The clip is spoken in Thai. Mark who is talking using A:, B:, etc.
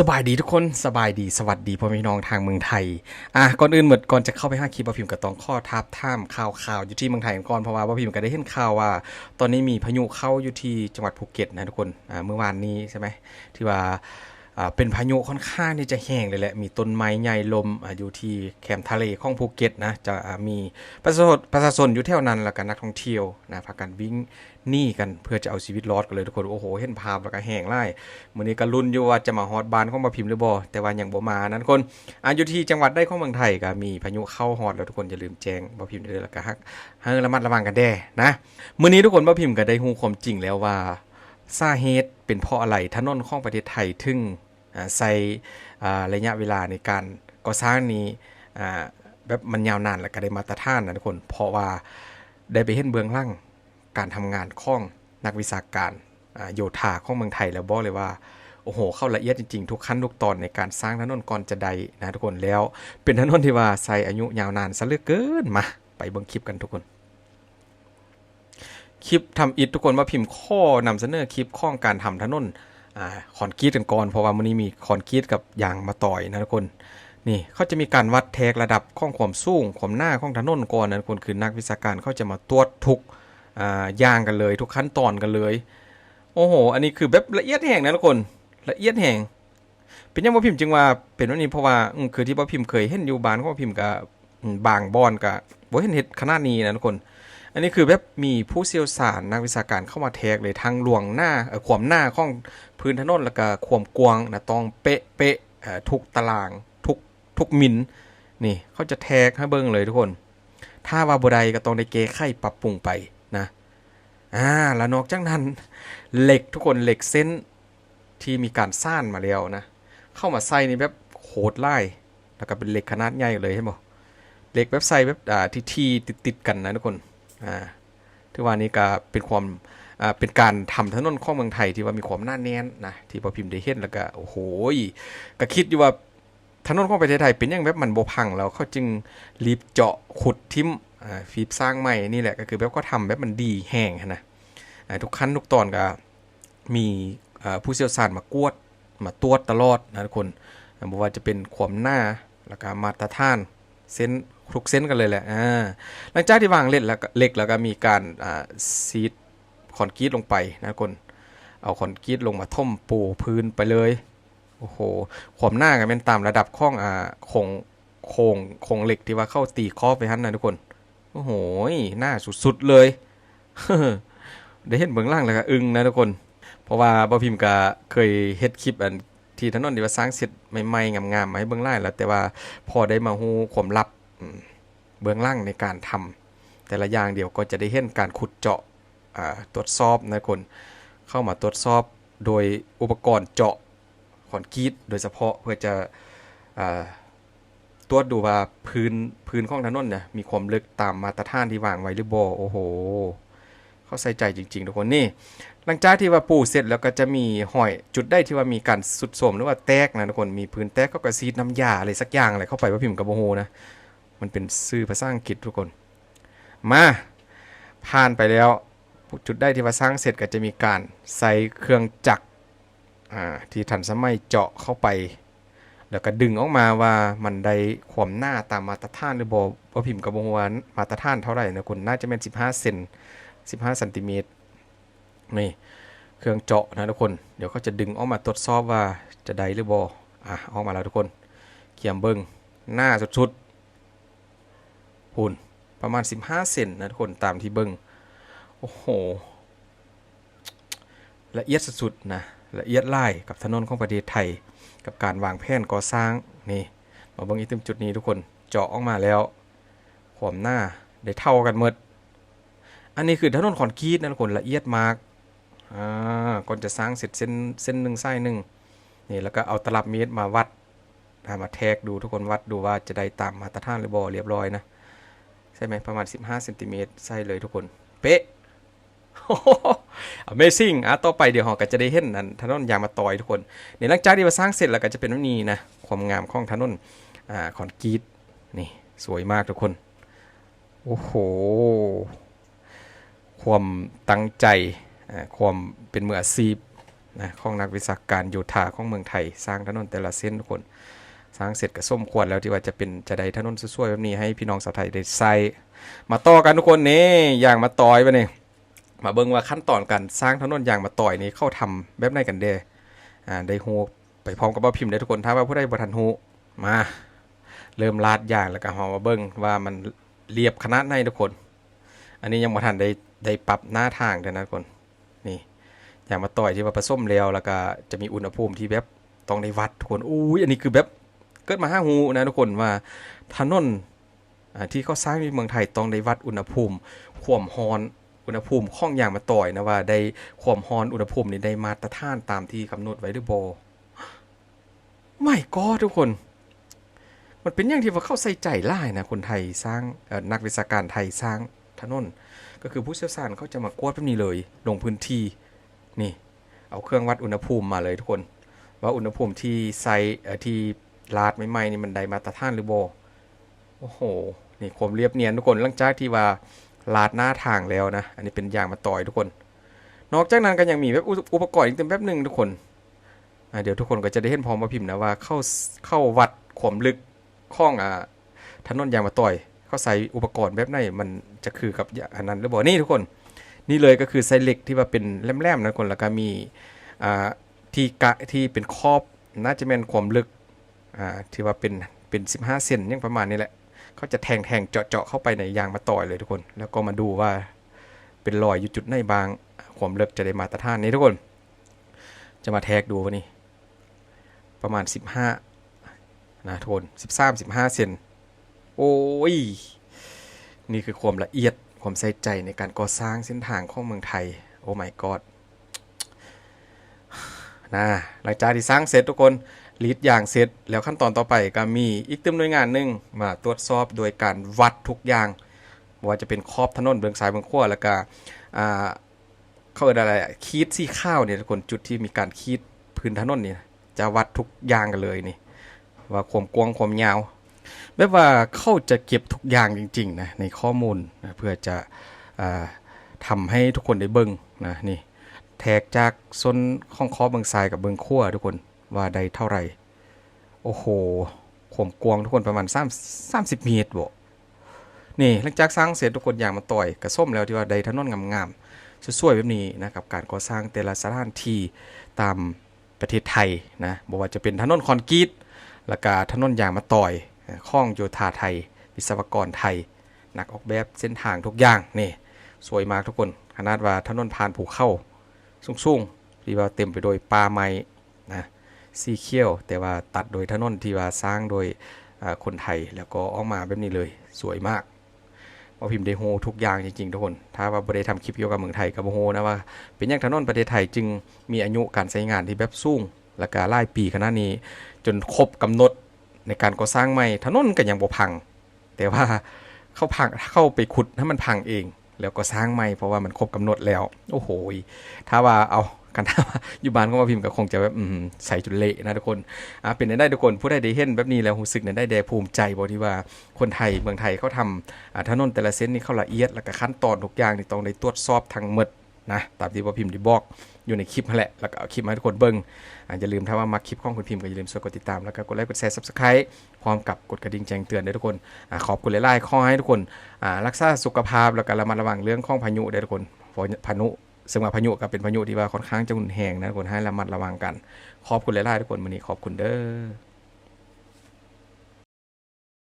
A: สบายดีทุกคนสบายดีสวัสดีพ่อแม่พี่น้องทางเมืองไทยอะก่อนอื่นหมดก่อนจะเข้าไปห้าคลิปบ่พิมพ์ก็ต้องข้อทับท่ามข่าวข่าวอยู่ที่เมืองไทยก่อนเพราะว่าบ่พิมพ์ก็ได้เห็นข่าวว่า ตอนนี้มีพายุเข้าอยู่ที่จังหวัดภูเก็ตนะทุกคนอ่าเมื่อวานนี้ใช่ไหมที่ว่า เป็นพายุค่อนข้างที่จะแห้งเลยแหละ มีต้นไม้ใหญ่ลมอยู่ที่แคมทะเลของภูเก็ตนะ จะมีประชาชนประชาชนอยู่แถวนั้นแล้วก็นักท่องเที่ยวนะพากันวิ่งหนีกันเพื่อจะเอาชีวิตรอดกันเลยทุกคน โอ้โห เห็นภาพแล้วก็แห้งไล่มื้อนี้ก็ลุ้นอยู่ว่าจะมาฮอดบานของมาพิมพ์หรือบ่แต่ว่ายังบ่มานั้นคนอายู่ที่จังหวัดใดของเมืองไทยก็มีพายุเข้าฮอดแล้วทุกคนอย่าลืมแจ้งบ่พิมพ์ด้วยแล้วก็ฮักให้ระมัดระวังกันแด้นะมื้อนี้ทุกคนบ่พิมพ์ก็ได้ฮู้ความจริงแล้วว่า สาเหตุเป็นเพราะอะไรถนนของประเทศไทยถึงอ่าใส่ระยะเวลาในการก่อสร้างนี้แบบมันยาวนานและก็ได้มาตรฐานนะทุกคน เพราะว่าได้ไปเห็นเบื้องหลังการทำงานของนักวิชาการโยธาของเมืองไทยแล้วบอกเลยว่าโอ้โห เข้าละเอียดจริงๆ ทุกขั้นทุกตอนในการสร้างถนนก่อนจะใดนะทุกคนแล้วเป็นถนนที่ว่าใส่อายุยาวนานซะเหลือเกินมา ไปเบิ่งคลิปกันทุกคน คลิปทำอิฐทุกคนมาพิมพ์ข้อนำเสนอคลิปข้องการทำถนนอ่าคอนกรีตกันก่อนเพราะว่ามื้อนี้มีคอนกรีตกับยางมาต่อยนะทุกคนนี่เขาจะมีการวัดแทกระดับข้องความสูงความหน้าข้องถนนก่อนนะทุกคนคือนักวิชาการเขาจะมาตรวจทุกอ่ายางกันเลย ทุกขั้นตอนกันเลย โอ้โห อันนี้คือแบบละเอียดแห่งนะทุกคนละเอียดแห่งเป็นยังบ่พิมพ์จึงว่าเป็นวันนี้เพราะว่าคือที่บ่พิมพ์เคยเห็นอยู่บ้านของพิมพ์กับบางบอนกับบ่เห็นเฮ็ดขนาดนี้นะทุกคน อันนี้คือแบบมีผู้เชี่ยวชาญนักวิชาการเข้ามาแทกเลยทางหลวงหน้าเอ่อควมหน้าของพื้นถนนแล้วก็ควมกว้างนะต้องเป๊ะเป๊ะทุกตารางทุกทุกมิลนี่เขาจะแทกให้เบิ่งเลยทุกคน ถ้าว่าบ่ได้ก็ต้องได้แก้ไขปรับปรุงไปนะอ่าแล้วนอกจากนั้นเหล็กทุกคนเหล็กเส้นที่มีการสร้างมาแล้วนะ เข้ามาใส่ในแบบโคตรไล่แล้วก็เป็นเหล็กขนาดใหญ่เลยใช่ไหมเหล็กแบบใส่แบบอ่าที่ทีติดติดกันนะทุกคน อ่าที่ว่านี้ก็เป็นความอ่าเป็นการทำถนนของเมืองไทยที่ว่ามีความน่าแน่นนะที่พอพิมพ์ได้เห็นแล้วก็โอ้โหก็คิดอยู่ว่าถนนของประเทศไทยเป็นอยังแบบมันบพังแล้วเขาจึงรีบเจาะขุดทิมฟีบสร้างใหม่นี่แหละก็คือแบบก็ทำแบบมันดีแห้งนะทุกขั้นทุกตอนก็มีผู้เชี่ยวชาญมากวดมาตรวจตลอดนะทุกคนอ่าบ่ว่าจะเป็นความหน้าแล้วก็มาตรฐาน เส้นทุกเส้นกันเลยแหละอ่าหลังจากที่วางเหล็กแล้วเหล็กแล้วก็มีการอ่าซีดคอนกรีตลงไปนะทุกคนเอาคอนกรีตลงมาท่มปูพื้นไปเลยโอ้โหความหน้าก็เป็นตามระดับข้องอ่าโครงโครงโครงเหล็กที่ว่าเข้าตีคอบไปหันนะทุกคนโอ้โหหน้าสุดๆเลยได้เห็นเบื้องล่างแล้วก็อึ้งนะทุกคน เพราะว่าบ่พิมพ์ก็เคยเฮ็ดคลิปอัน ที่ถนนที่ว่าสร้างเสร็จใหม่ๆงามๆมาให้เบื้องล่างแล้ว แต่ว่าพอได้มาฮู้ความลับเบื้องล่างในการทำแต่ละอย่างเดียวก็จะได้เห็นการขุดเจาะตรวจสอบนะคนเข้ามาตรวจสอบโดยอุปกรณ์เจาะคอนกรีตโดยเฉพาะเพื่อจะอตรวจดูว่าพื้นพื้นของถนนเนี่ยมีความลึกตามมาตรฐานที่วางไว้หรือบ่โอ้โห เขาใส่ใจจริง ๆ ทุกคนนี่ หลังจากที่ว่าปูเสร็จแล้วก็จะมีหอยจุดได้ที่ว่ามีการสุดโทรมหรือว่าแตกนะทุกคนมีพื้นแตกก็กระซีดน้ำยาอะไรสักอย่างอะไรเข้าไปว่าพิมพ์กับโมโหนะมันเป็นซื่อภาษาอังกฤษทุกคน มาผ่านไปแล้วจุดได้ที่ว่าสร้างเสร็จก็จะมีการใส่เครื่องจักรที่ทันสมัยเจาะเข้าไป แล้วก็ดึงออกมาว่ามันได้ความหน้าตามมาตรฐานหรือบ่ว่าพิมพ์กับโมโหว่ามาตรฐานเท่าไหร่นะคุณน่าจะเป็น 15 เซน 15เซนติเมตรนี่เครื่องเจาะนะทุกคน เดี๋ยวเขาจะดึงออกมาตรวจสอบว่าจะได้หรือบ่อะออกมาแล้วทุกคนเขียมเบิงหน้าสุดๆหุ่นประมาณ 15เซนนะทุกคนตามที่เบิงโอ้โห ละเอียดสุดๆนะละเอียดไล่กับถนนของประเทศไทย กับการวางแผนก่อสร้างนี่มาเบิงอีกตึมจุดนี้ทุกคนเจาะออกมาแล้วความหน้าได้เท่ากันหมด อันนี้คือถนนคอนกรีตนะทุกคนละเอียดมากอ่าก่อนจะสร้างเสร็จเส้นเส้นหนึ่งไส้หนึ่งนี่แล้วก็เอาตลับเมตรมาวัดอ่ามาแทกดูทุกคนวัดดูว่าจะได้ตามมาตรฐานหรือบ่เรียบร้อยนะใช่ไหมประมาณ 15เซนติเมตรใส่เลยทุกคน เป๊ะ Amazing อะต่อไปเดี๋ยวเราก็จะได้เห็นอันถนนยางมาต่อยทุกคนในหลังจากที่มาสร้างเสร็จแล้วก็จะเป็นแบบนี้นะความงามของถนนอ่าคอนกรีตนี่สวยมากทุกคน โอ้โห ความตั้งใจความเป็นมืออาชีพนะของนักวิชาการโยธาของเมืองไทย สร้างถนนแต่ละเส้นทุกคน สร้างเสร็จก็ส้มควรแล้วที่ว่าจะเป็นจะได้ถนนสวยๆแบบนี้ให้พี่น้องชาวไทยได้ใส่มาต่อกันทุกคนนี่อย่างมาต่อยไปนี่มาเบิ่งว่าขั้นตอนการสร้างถนนอย่างมาต่อยนี้เข้าทำแบบไหนกันเด้อ่าได้ฮู้ไปพร้อมกับบ่าพิมพ์ได้ทุกคนถ้าว่าผู้ใดบ่ทันฮู้มา เริ่มลาดอย่างแล้วก็เฮามาเบิ่งว่ามันเรียบขนาดไหนทุกคน อันนี้ยังบ่ทันได้ได้ปรับหน้าทางเด้อนะทุกคนนี่อย่างมาต่อยที่ว่าผสมแล้วแล้วก็จะมีอุณหภูมิที่แบบต้องได้วัดทุกคนอุ้ยอันนี้คือแบบเกิดมาห้าหูนะทุกคนว่าถนนที่เขาสร้างในเมืองไทยต้องได้วัดอุณหภูมิความร้อนอุณหภูมิของอย่างมาต่อยนะว่าได้ความร้อนอุณหภูมินี่ได้มาตรฐานตามที่กำหนดไว้หรือบ่ไม่ก็ทุกคน มันเป็นอย่างที่ว่าเข้าใส่ใจล่ายนะคนไทยสร้างนักวิชาการไทยสร้าง ถนนก็คือผู้เชี่ยวชาญเขาจะมากวดแบบนี้เลยลงพื้นที่นี่เอาเครื่องวัดอุณหภูมิมาเลยทุกคน ว่าอุณหภูมิที่ใส่เอ่อที่ลาดใหม่ๆนี่มันได้มาตรฐานหรือบ่โอ้โหนี่ความเรียบเนียนทุกคนหลังจากที่ว่าลาดหน้าทางแล้วนะ อันนี้เป็นอย่างมาต่อยทุกคน นอกจากนั้นก็ยังมีแบบอุปกรณ์อีกเต็มแบบหนึ่งทุกคนเดี๋ยวทุกคนก็จะได้เห็นพร้อมมาพิมพ์นะว่าเข้าเข้าวัดความลึกข้องอ่าถนนยางมาต่อย เขาใส่อุปกรณ์แบบไหนมันจะคือกับอันนั้นหรือเปล่านี่ทุกคน นี่เลยก็คือไซเหล็กที่ว่าเป็นแหลมๆนะทุกคนแล้วก็มีที่กะที่เป็นครอบน่าจะเป็นความลึกที่ว่าเป็นเป็น 15 เซนยังประมาณนี้แหละเขาจะแทงแทงเจาะเจาะเข้าไปในยางมาต่อยเลยทุกคน แล้วก็มาดูว่าเป็นรอยอยู่จุดไหนบาง ความลึกจะได้มาตรฐานนี้ทุกคน จะมาแทกดูว่านี่ประมาณ 15นะทุกคน13 15 เซน โอ้ย นี่คือความละเอียดความใส่ใจในการก่อสร้างเส้นทางของเมืองไทย โอ้ my god นะหลังจากที่สร้างเสร็จทุกคนลีดอย่างเสร็จ แล้วขั้นตอนต่อไปก็มีอีกตึมหน่วยงานหนึ่งมาตรวจสอบโดยการวัดทุกอย่าง ว่าจะเป็นขอบถนนเบืองซ้ายเบืองขวาแล้วก็อ่าเขาเรียกอะไรคีดซี่ข้าวเนี่ยทุกคนจุดที่มีการคีดพื้นถนนเนี่ยจะวัดทุกอย่างกันเลยนี่ว่าความกว้างความยาว แบบว่าเขาจะเก็บทุกอย่างจริงๆนะในข้อมูลนะเพื่อจะอ่าทำให้ทุกคนได้เบิ่งนะนี่แทกจากส้นข้องคอเบิงซ้ายกับเบิงขั้วทุกคนว่าได้เท่าไหร่ โอ้โหความกวางทุกคนประมาณ3 30เมตรบ่นี่หลังจากสร้างเสร็จทุกคนอย่างมาต่อยกระส้มแล้วที่ว่าได้ถนนงามๆสวยๆแบบนี้นะกับการก่อสร้างแต่ละสถานที่ตามประเทศไทยนะบ่ว่าจะเป็นถนนคอนกรีตแล้วก็ถนนยางมาต่อย ข้องโยธาไทย วิศวกรไทย นักออกแบบเส้นทางทุกอย่างนี่สวยมากทุกคน ขนาดว่าถนนผ่านภูเขาสูงๆที่ว่าเต็มไปโดวยป่าไม้นะสีเขียว แต่ว่าตัดโดยถนนที่ว่าสร้างโดยคนไทยแล้วก็ออกมาแบบนี้เลยสวยมากว่าพิมพ์ได้โฮทุกอย่างจริงๆทุกคน ถ้าว่าบ่ได้ทำคลิปเกี่ยวกับเมืองไทยกับโฮนะว่า เป็นอย่างถนนประเทศไทยจึงมีอายุการใช้งานที่แบบสูงและก็หลายปีขนาดนี้ จนครบกำหนด ในการก่อสร้างใหม่ถนนก็ยังบ่พัง แต่ว่าเข้าพังเข้าไปขุดให้มันพังเอง แล้วก็สร้างใหม่เพราะว่ามันครบกำหนดแล้ว โอ้โหถ้าว่าเอากันถ้าว่อยู่บ้านก็มาพิมพ์ก็คงจะแบบใส่จุดเละนะทุกคนอะเป็นได้ทุกคนผู้ใดได้เห็นแบบนี้แล้วรู้สึกได้แดภูมิใจบ่ที่ว่าคนไทยเมืองไทยเขาทำอ่าถนนแต่ละเส้นนี่เขาละเอียดแล้วก็ขั้นตอนทุกอย่างนี่ต้องได้ตรวจสอบทั้งหมดนะตามที่ว่าพิมพ์ได้บอก อยู่ในคลิปมาแหละ แล้วก็เอาคลิปมาให้ทุกคนเบิ้งอ่าอย่าลืมถ้าว่ามาคลิปของคุณพิมพ์ก็อย่าลืมกดติดตาม แล้วก็กดไลค์กดแชร์ subscribe พร้อมกับกดกระดิ่งแจ้งเตือนด้วยทุกคนอ่าขอบคุณหลายๆข้อให้ทุกคนอ่ารักษาสุขภาพแล้วก็ระมัดระวังเรื่องของพายุด้วยทุกคนเพาะพายุซึ่งว่าพายุก็เป็นพายุที่ว่าค่อนข้างจะหุนแหงนะทุกคนให้ระมัดระวังกัน ขอบคุณหลายๆทุกคนวันนี้ขอบคุณเด้อ